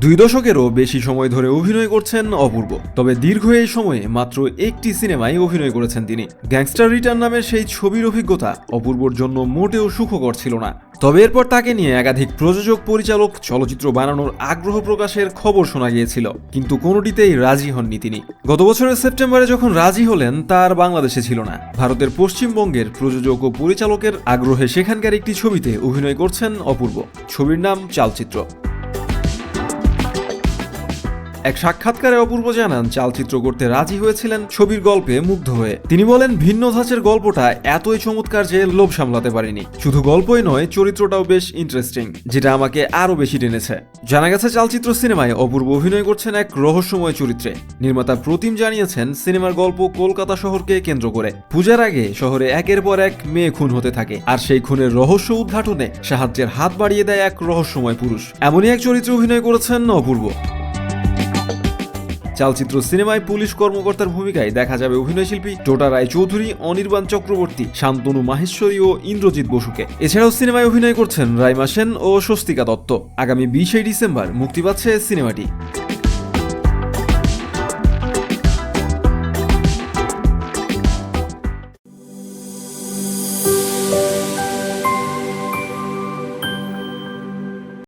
দুই দশকেরও বেশি সময় ধরে অভিনয় করছেন অপূর্ব, তবে দীর্ঘ এই সময়ে মাত্র একটি সিনেমায় অভিনয় করেছেন তিনি। গ্যাংস্টার রিটার্ন নামের সেই ছবির অভিজ্ঞতা অপূর্বর জন্য মোটেও সুখকর ছিল না। তবে এরপর তাকে নিয়ে একাধিক প্রযোজক, পরিচালক, চলচ্চিত্র বানানোর আগ্রহ প্রকাশের খবর শোনা গিয়েছিল, কিন্তু কোনোটিতেই রাজি হননি তিনি। গত বছরের সেপ্টেম্বরে যখন রাজি হলেন তার বাংলাদেশে ছিল না। ভারতের পশ্চিমবঙ্গের প্রযোজক ও পরিচালকের আগ্রহে সেখানকার একটি ছবিতে অভিনয় করছেন অপূর্ব। ছবির নাম চালচিত্র। এক সাক্ষাৎকারে অপূর্ব জানান, চালচিত্র করতে রাজি হয়েছিলেন ছবির গল্পে মুগ্ধ হয়ে। তিনি বলেন, ভিন্ন ধাঁচের গল্পটা এতই চমৎকার যে লোভ সামলাতে পারিনি। শুধু গল্পই নয়, চরিত্রটাও বেশ ইন্টারেস্টিং যেটা আমাকে আরও বেশি টেনেছে। জানা গেছে, চালচিত্র সিনেমায় অপূর্ব অভিনয় করছেন এক রহস্যময় চরিত্রে। নির্মাতা প্রতিম জানিয়েছেন, সিনেমার গল্প কলকাতা শহরকে কেন্দ্র করে। পূজার আগে শহরে একের পর এক মেয়ে খুন হতে থাকে, আর সেই খুনের রহস্য উদ্ঘাটনে সাহায্যের হাত বাড়িয়ে দেয় এক রহস্যময় পুরুষ। এমনই এক চরিত্রে অভিনয় করেছেন অপূর্ব। চালচিত্র সিনেমায় পুলিশ কর্মকর্তার ভূমিকায় দেখা যাবে অভিনয়শিল্পী টোটা রায় চৌধুরী অনির্বাণ চক্রবর্তী, শান্তনু মাহেশ্বরী ও ইন্দ্রজিৎ বসুকে। এছাড়াও সিনেমায় অভিনয় করছেন রাইমা সেন ও স্বস্তিকা দত্ত। আগামী বিশে ডিসেম্বর মুক্তি পাচ্ছে সিনেমাটি।